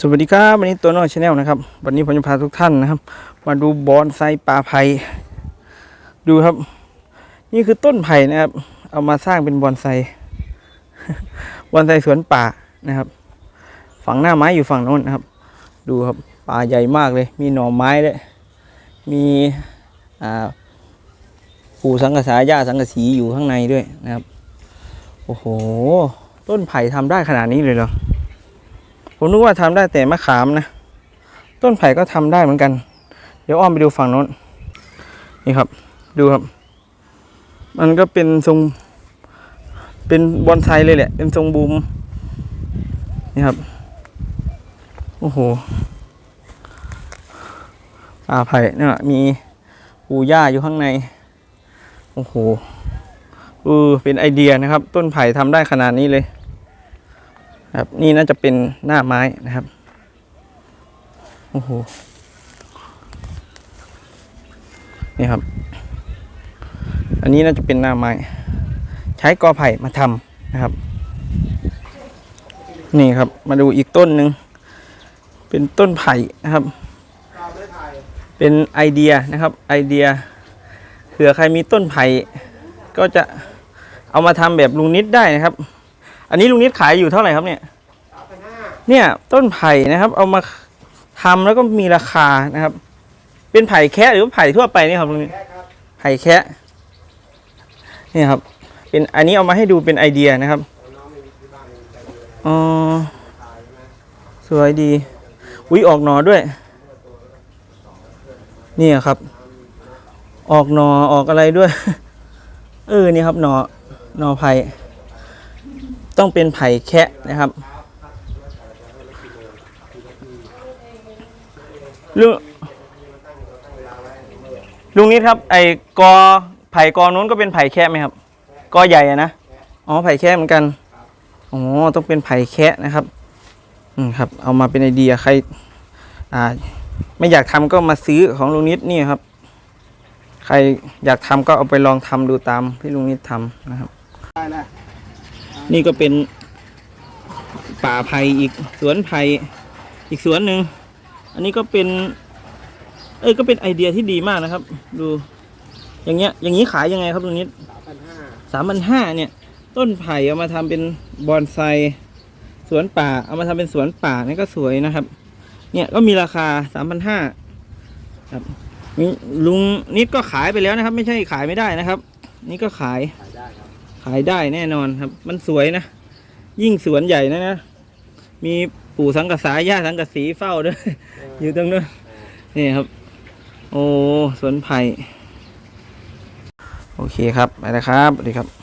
สวัสดีครับวันนี้ตัวน้อยชาแนลนะครับ วันนี้ผมจะพาทุกท่านนะครับ มาดูบอนไซป่าไผ่ดูครับ นี่คือต้นไผ่นะครับ เอามาสร้างเป็นบอนไซบอนไซสวนป่านะครับ ฝั่งหน้าไม้อยู่ฝั่งโน้นนะครับ ดูครับป่าใหญ่มากเลย มีหน่อไม้ด้วยมีอ่าปูสังกะสาหญ้าสังกสีอยู่ข้างในด้วยนะครับ โอ้โห ต้นไผ่ทำได้ขนาดนี้เลยเหรอ ผมนึกว่าทำได้แต่มะขามนะ ต้นไผ่ก็ทำได้เหมือนกัน เดี๋ยวอ้อมไปดูฝั่งโน้น นี่ครับ ดูครับ มันก็เป็นทรง เป็นบอนไซเลยแหละ เป็นทรงบูม นี่ครับ โอ้โหป่าไผ่เนี่ยมีปูหญ้าอยู่ข้างใน โอ้โหเออเป็นไอเดียนะครับ ต้นไผ่ทำได้ขนาดนี้เลย ครับนี่น่าจะเป็นหน้าไม้นะครับโอ้โหนี่ครับ อันนี้น่าจะเป็นหน้าไม้ ใช้กอไผ่มาทำนะครับ นี่ครับ มาดูอีกต้นหนึ่งเป็นต้นไผ่นะครับ เป็นไอเดียนะครับ ไอเดียเผื่อใครมีต้นไผ่ก็จะเอามาทำแบบลุงนิดได้นะครับ อันนี้ลุงนิดขายอยู่เท่าไหร่ครับเนี่ยเนี่ยต้นไผ่นะครับ เอามาทำแล้วก็มีราคานะครับ เป็นไผ่แคะหรือว่าไผ่ทั่วไปนี่ครับลุงนิดไผ่แคะนี่ครับ เป็นอันนี้เอามาให้ดูเป็นไอเดียนะครับอ๋อสวยดีอุ้ยออกหนอด้วย นี่ครับ ออกหนอออกอะไรด้วย เออนี่ครับหนอหนอไผ่ ต้องเป็นไผ่แคะนะครับลุงลุงนิดครับ ไอ้กอไผ่กอนู้นก็เป็นไผ่แค่ไหมครับกอใหญ่นะอ๋อไผ่แค่เหมือนกันอ๋อต้องเป็นไผ่แค่นะครับอืมครับ เอามาเป็นไอเดียใคร อ่า ไม่อยากทำก็มาซื้อของลุงนิดนี่ครับ ใครอยากทำก็เอาไปลองทำดูตามที่ลุงนิดทำนะครับนี่ ก็เป็นป่าไผ่อีกสวนไผ่อีกสวนหนึ่ง อันนี้ก็เป็น เอ้ยก็เป็นไอเดียที่ดีมากนะครับ ดู อย่างเงี้ย อย่างนี้ขายยังไงครับตรงนี้สามพันห้าเนี่ย ต้นไผ่เอามาทำเป็นบอนไซสวนป่า เอามาทำเป็นสวนป่านี่ก็สวยนะครับ เนี่ยก็มีราคาสามพันห้าครับนี่ลุงนิดก็ขายไปแล้วนะครับ ไม่ใช่ขายไม่ได้นะครับ นี่ก็ขาย ขายได้แน่นอนครับ มันสวยนะ ยิ่งสวนใหญ่นะนะ มีปู่สังกะสาย่าสังกะสีเฝ้าด้วย อยู่ตรงนู้นนี่ครับ โอ้สวนไผ่ โอเคครับ ไปแล้วครับสวัสดีครับ